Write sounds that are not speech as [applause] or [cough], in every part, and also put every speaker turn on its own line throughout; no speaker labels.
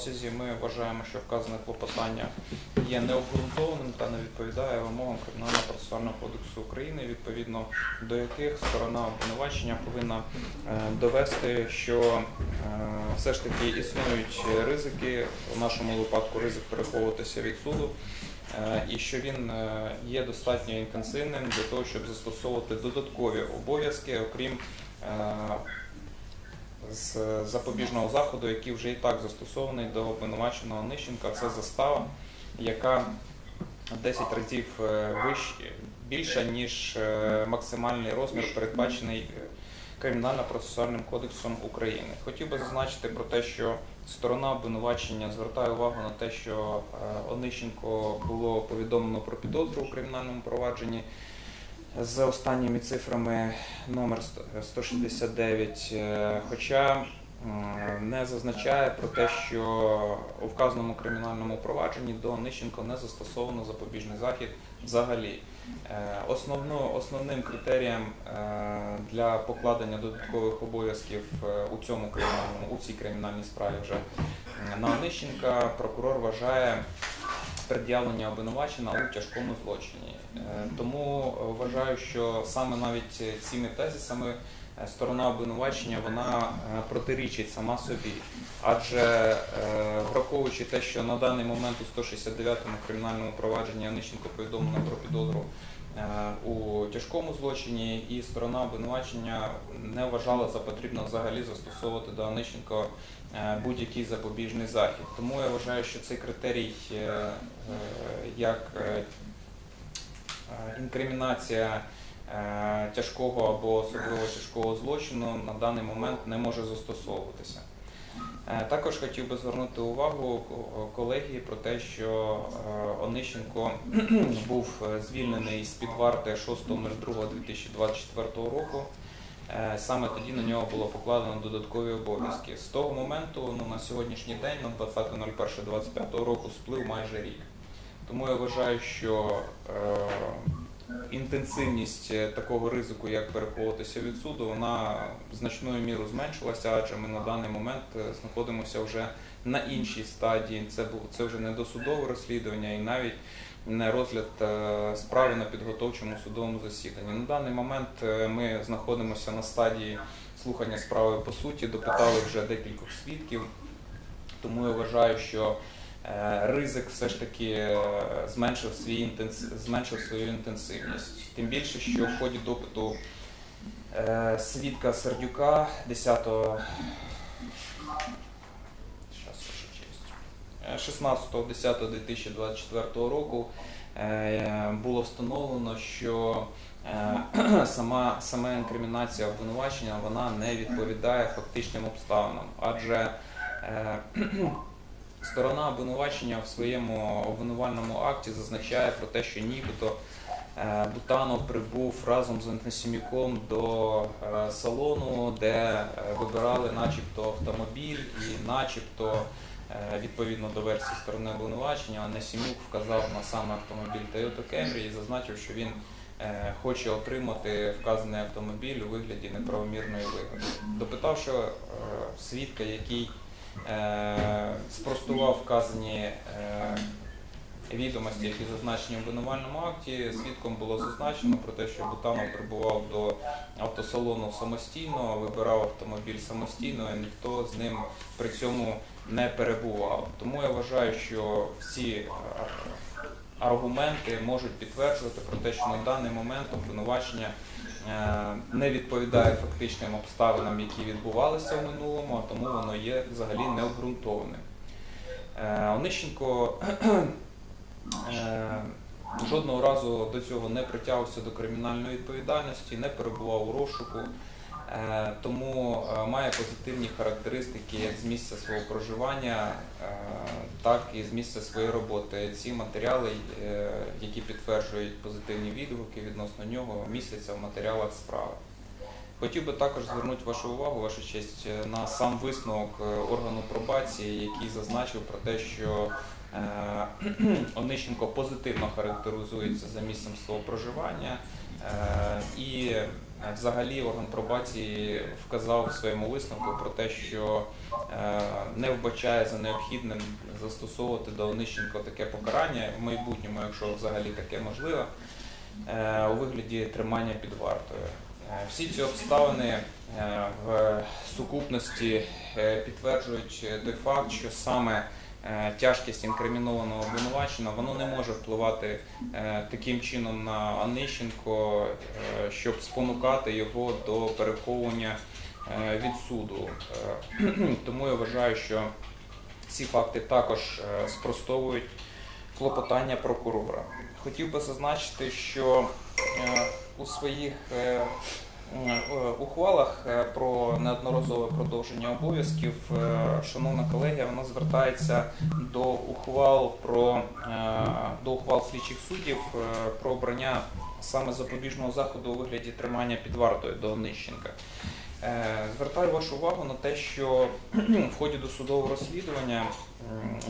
обсязі. Ми вважаємо, що вказане клопотання є необґрунтованим та не відповідає вимогам Кримінального процесуального кодексу України, відповідно до яких сторона обвинувачення повинна е, довести, що е, все ж таки існують ризики, в нашому випадку ризик переховуватися від суду, е, і що він є достатньо інтенсивним для того, щоб застосовувати додаткові обов'язки, окрім з запобіжного заходу, який вже і так застосований до обвинуваченого Нищенка. Це застава, яка 10 разів е, більша, ніж е, максимальний розмір, передбачений е, Кримінально-процесуальним кодексом України. Хотів би зазначити про те, що сторона обвинувачення звертає увагу на те, що Онищенко було повідомлено про підозру у кримінальному провадженні з останніми цифрами номер 169, е, хоча не зазначає про те, що у вказаному кримінальному провадженні до Онищенко не застосовано запобіжний захід взагалі. Е, Основно, основним критерієм е, для покладення додаткових обов'язків е, у цьому кримінальному у цій кримінальній справі вже на Онищенка прокурор вважає пред'явлення обвинувачення у тяжкому злочині. Е, Тому е, вважаю, що саме навіть цими тезисами е, сторона обвинувачення вона е, протирічить сама собі. Адже е, враховуючи те, що на даний момент у 169-му кримінальному провадженні Онищенко повідомлено про підозру е, у тяжкому злочині, і сторона обвинувачення не вважала за потрібно взагалі застосовувати до Онищенко е, будь-який запобіжний захід. Тому я вважаю, що цей критерій е, е, як е, е, інкримінація е, тяжкого або особливо тяжкого злочину на даний момент не може застосовуватися. Е, Також хотів би звернути увагу ко- колегії про те, що е, Онищенко [clears throat] був е, звільнений з-під варти 6.02.2024 року. Саме тоді на нього було покладено додаткові обов'язки. З того моменту, ну на сьогоднішній день, на 20.01.25 року, сплив майже рік. Тому я вважаю, що інтенсивність е, такого ризику, як переховуватися від суду, вона значною мірою зменшилася, адже ми на даний момент е, знаходимося вже на іншій стадії. Це це вже не досудове розслідування і навіть не розгляд е, справи на підготовчому судовому засіданні. На даний момент ми знаходимося на стадії слухання справи по суті, допитали вже декількох свідків. Тому я вважаю, що ризик все ж таки е, зменшив, свій інтенс... зменшив свою інтенсивність. Тим більше, що в ході допиту е, свідка Сердюка 10 Щас, ваша честь. Е, 16.10.2024 року е, було встановлено, що е, [clears throat] сама, сама інкримінація обвинувачення вона не відповідає фактичним обставинам, адже е, [clears throat] сторона обвинувачення в своєму обвинувальному акті зазначає про те, що нібито е, Бутанов прибув разом з Антисіміком до е, салону, де е, вибирали начебто автомобіль і начебто відповідно до версії сторони обвинувачення, Несімюк вказав на саме автомобіль Toyota Camry і зазначив, що він хоче отримати вказаний автомобіль у вигляді неправомірної вигоди. Допитавши свідка, який спростував вказані е, відомості, які зазначені в обвинувальному акті, свідком було зазначено про те, що Бутанов прибував до автосалону самостійно, вибирав автомобіль самостійно, і ніхто з ним при цьому не перебував. Тому я вважаю, що всі е, аргументи можуть підтверджувати про те, що на даний момент обвинувачення е, не відповідає фактичним обставинам, які відбувалися в минулому, а тому воно є взагалі необґрунтованим. Е, Онищенко е, жодного разу до цього не притягувався до кримінальної відповідальності, не перебував у розшуку, е, тому е, має позитивні характеристики як з місця свого проживання, е, так і з місця своєї роботи. Ці матеріали, е, які підтверджують позитивні відгуки відносно нього, містяться в матеріалах справи. Хотів би також звернути вашу увагу, ваша честь, е, на сам висновок е, органу пробації, який зазначив про те, що [clears throat] Онищенко позитивно характеризується за місцем свого проживання і Взагалі орган пробації вказав в своєму висновку про те, що е, не вбачає за необхідним застосовувати до Онищенко таке покарання в майбутньому, якщо взагалі таке можливо, е, у вигляді тримання під вартою. Е, Всі ці обставини е, в сукупності е, підтверджують той факт, що саме е, тяжкість інкримінованого обвинувачення воно не може впливати е, таким чином на Онищенко, е, щоб спонукати його до переховування е, від суду. Е, [clears throat] Тому я вважаю, що ці факти також е, спростовують клопотання прокурора. Хотів би зазначити, що е, у своїх е, е, ухвалах е, про неодноразове продовження обов'язків е, шановна колегія вона звертається до ухвал про е, до ухвал слідчих суддів е, про обрання саме запобіжного заходу у вигляді тримання під вартою до Онищенка. Е, Звертаю вашу увагу на те, що [clears throat] в ході досудового розслідування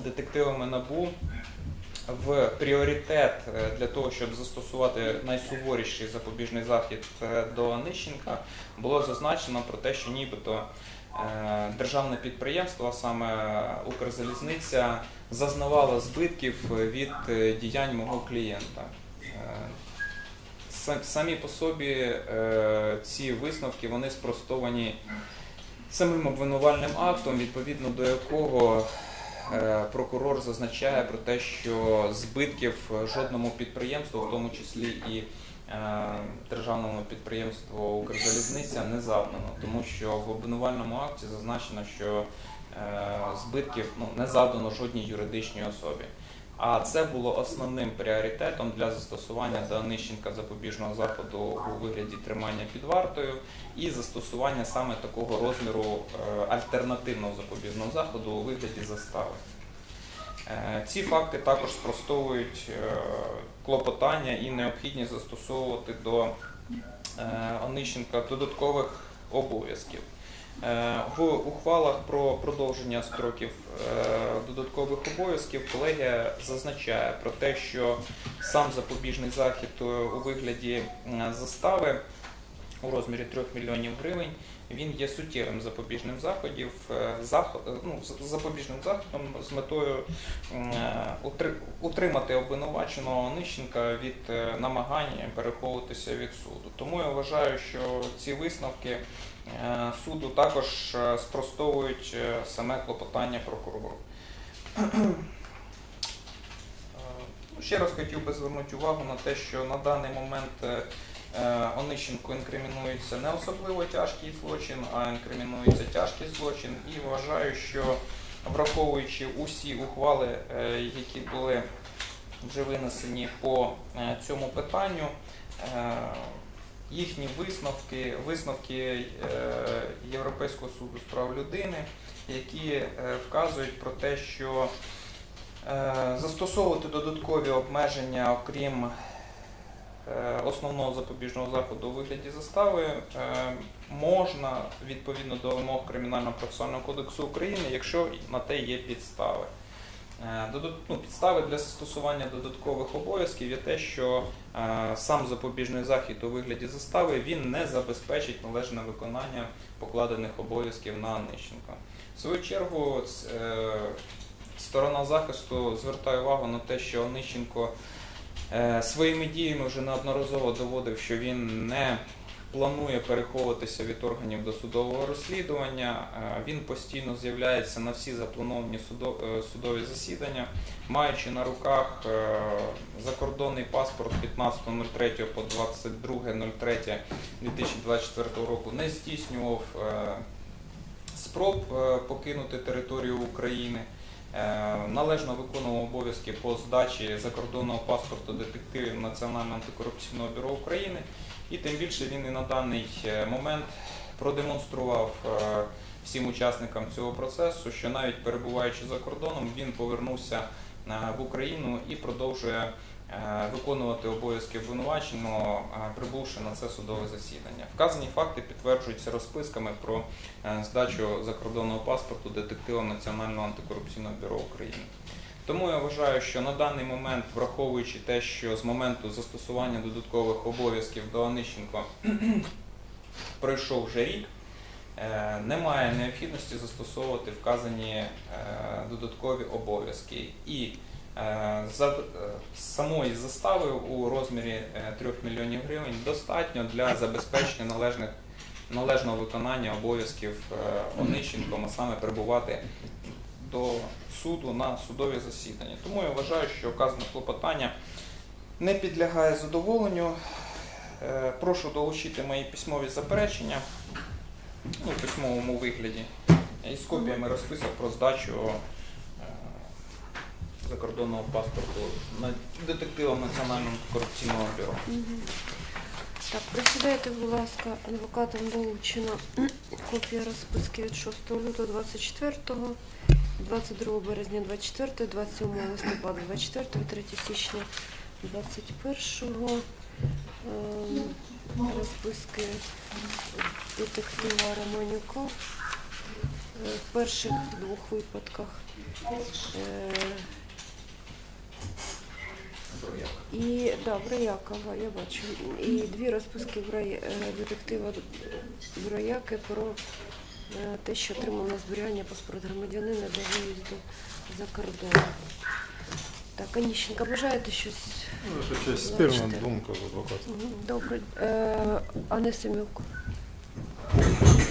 детективами НАБУ в пріоритет е, для того, щоб застосувати найсуворіший запобіжний захід е, до Онищенка, було зазначено про те, що нібито е, державне підприємство, а саме Укрзалізниця, зазнавало збитків від діянь мого клієнта. Самі по собі ці висновки вони спростовані самим обвинувальним актом, відповідно до якого прокурор зазначає про те, що збитків жодному підприємству, в тому числі і е, державному підприємству Укрзалізниця, не завдано, тому що в обвинувальному акті зазначено, що е, збитків ну, не завдано жодній юридичній особі. А це було основним пріоритетом для застосування до запобіжного заходу у вигляді тримання під вартою і застосування саме такого розміру е, альтернативного запобіжного заходу у вигляді застави. Е, Ці факти також спростовують е, клопотання і необхідність застосовувати до Онищенка додаткових обов'язків. Е, В ухвалах про продовження строків е, додаткових обов'язків колегія зазначає про те, що сам запобіжний захід е, у вигляді застави у розмірі 3 мільйонів гривень він є суттєвим запобіжним заходів, е, е, ну, запобіжним заходом з метою е, утри- утримати обвинуваченого Онищенка від намагання переховуватися від суду. Тому я вважаю, що ці висновки суду також спростовують саме клопотання прокурору. Ну, Ще раз хотів би звернути увагу на те, що на даний момент е, Онищенко інкримінується не особливо тяжкий злочин, а інкримінується тяжкий злочин. І вважаю, що враховуючи усі ухвали, е, які були вже винесені по е, цьому питанню, їхні висновки, висновки Європейського суду з прав людини, які вказують про те, що застосовувати додаткові обмеження, окрім основного запобіжного заходу у вигляді застави, е, можна відповідно до вимог Кримінального процесуального кодексу України, якщо на те є підстави. Е, ну, Підстави для застосування додаткових обов'язків є те, що е, сам запобіжний захід у вигляді застави він не забезпечить належне виконання покладених обов'язків на Онищенка. В свою чергу, е, сторона захисту звертає увагу на те, що Онищенко е, своїми діями вже неодноразово доводив, що він не планує переховуватися від органів досудового розслідування. Е, Він постійно з'являється на всі заплановані е, судові засідання, маючи на руках е, закордонний паспорт 15.03 по 22.03.2024 року, не здійснював е, спроб е, покинути територію України. Е, Належно виконував обов'язки по здачі закордонного паспорту детективів Національного антикорупційного бюро України. І тим більше він і на даний е, момент продемонстрував е, всім учасникам цього процесу, що навіть перебуваючи за кордоном, він повернувся в Україну і продовжує виконувати обов'язки обвинуваченого, е, прибувши на це судове засідання. Вказані факти підтверджуються розписками про е, здачу закордонного паспорту детективам Національного антикорупційного бюро України. Тому я вважаю, що на даний момент, враховуючи те, що з моменту застосування додаткових обов'язків до Онищенко [clears throat] пройшов вже рік, е, немає необхідності застосовувати вказані е, додаткові обов'язки. І е, е, самої застави у розмірі е, 3 мільйонів гривень достатньо для забезпечення належних, належного виконання обов'язків е, Онищенком, а саме прибувати до суду на судові засідання. Тому я вважаю, що вказане клопотання не підлягає задоволенню. Е, Прошу долучити мої письмові заперечення ну, письмовому вигляді із копіями розписок про здачу е, закордонного паспорту на детективам Національного корупційного бюро.
Так, присідайте, будь ласка, адвокатом долучена копія розписки від 6 лютого 24, 22 березня 24, 27 листопада 24, 3 січня 21, ем, розписки детектива Романюка. Е, В перших двох випадках е, І да, Броякова, я бачу. І дві розписки Брая- е, детектива Брояки про е, те, що отримав на зберігання паспорт громадянина до виїзду за кордон. Так, Аніщенка, бажаєте щось?
Ну, це честь спірна думка з адвокатом.
Добре. Е, Анисимюк.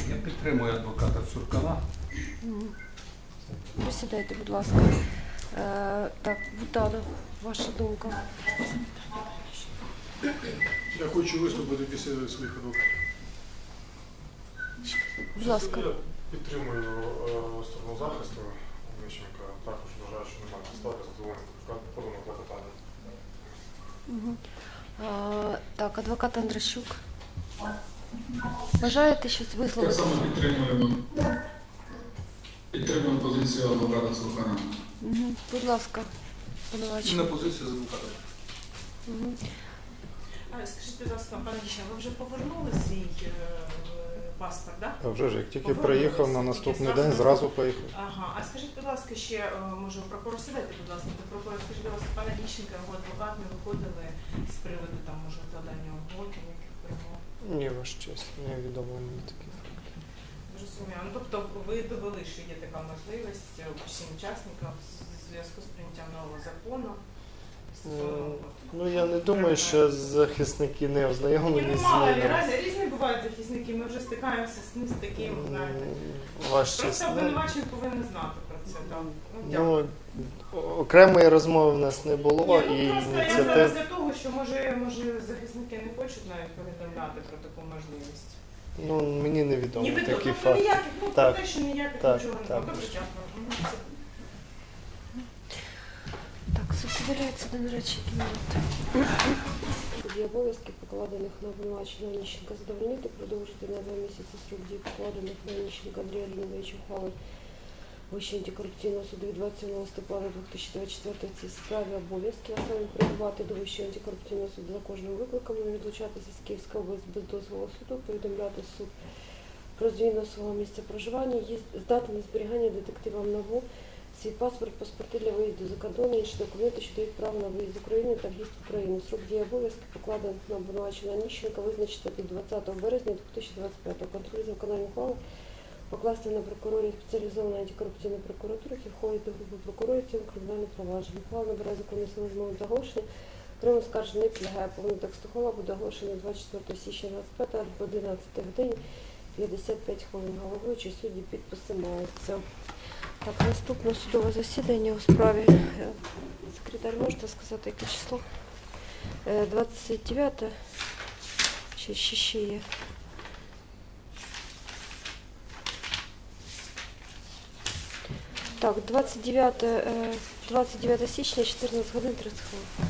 Я підтримую адвоката Цуркана.
Присідайте, будь ласка. Е, так, Бутанов, ваша думка.
Я хочу виступити після своїх адвокатів.
Будь ласка.
Я підтримую е, сторону захисту Мищенка. Також вважаю, що немає підстави задоволення поданого клопотання.
А, так, адвокат Андрощук. Бажаєте щось
Так
висловити?
само підтримуємо. Підтримуємо позицію адвоката Цуркана.
Мгм. Будь ласка, пановачі.
На позицію з адвокатом.
Мгм.
А, Скажіть, будь ласка, пане Діша, ви вже повернули свій е, паспорт, так?
А вже ж як тільки
Повернулися,
приїхав на
тільки
наступний
зразу
день, зразу поїхав.
Ага, а скажіть, будь ласка, ще е, може прокурор сідайте, будь ласка, до прокурора, скажіть, будь ласка, пане Діщенка, його адвокат не виходили з приводу там може вкладання угод, ніяких перемог.
Ні, ваш честь, невідомо мені такі
Зрозуміло. Ну тобто ви довели, що є така можливість е, усім учасникам в зв'язку з прийняттям нового закону. угод.
Ну я не думаю, що захисники не
Ні,
ознайомлені
ну
з
мало ли, разі різні бувають захисники, ми вже стикаємося з ним з таким, знаєте.
М,
Просто
ну,
обвинувачений повинен знати про це. Так. Ну.
Ну, окремої розмови в нас не було
Ні,
і
ну, просто я зараз
ініціатив.
для того, що може, може захисники не хочуть навіть повідомляти про таку можливість.
Ну мені невідомо
Ні, ви тобто
факти.
ніяких, ну
Так,
те, що ніяких
так,
нічого не
так.
було. Добре, дякую. Все.
Так, задовольняється до речі кімнати. Дії обов'язків, покладених на обвинувачення Оніщенка задовольнити, продовжити на два місяці срок дій покладених на Оніщенка Андрія Леонідовича ухвали Вищого антикорупційного суду від 27 листопада 2024 в цій справі обов'язки, саме прибувати до Вищого антикорупційного суду за кожним викликом і відлучатися з Київської області без дозволу суду, повідомляти суд про зміну свого місця проживання, здати на зберігання детективам НАБУ свій паспорт, паспорти для виїзду за кордон, інші документи, що дають право на виїзд з України та в'їзд в Україну. Срок дії обов'язки покладених на обвинувачення Ніщенка визначити від 20 березня 2025 Контроль за виконанням ухвали покласти на прокурорів спеціалізованої антикорупційної прокуратури, які входять до групи прокурорів цього кримінальне провадження. Ухвала набирає законної сили з моменту оголошення. Прямо скарження не підлягає повний текст ухвала буде оголошено 24 січня 25 об 11 годині 55 хвилин. Головуючий судді підписи маються. Так, наступне судове засідання у справі. Е, Секретар, можете сказати, яке число? Е, 29 чи ще, ще є? Так, 29, е, 29 січня, 14 годин 30 хвилин.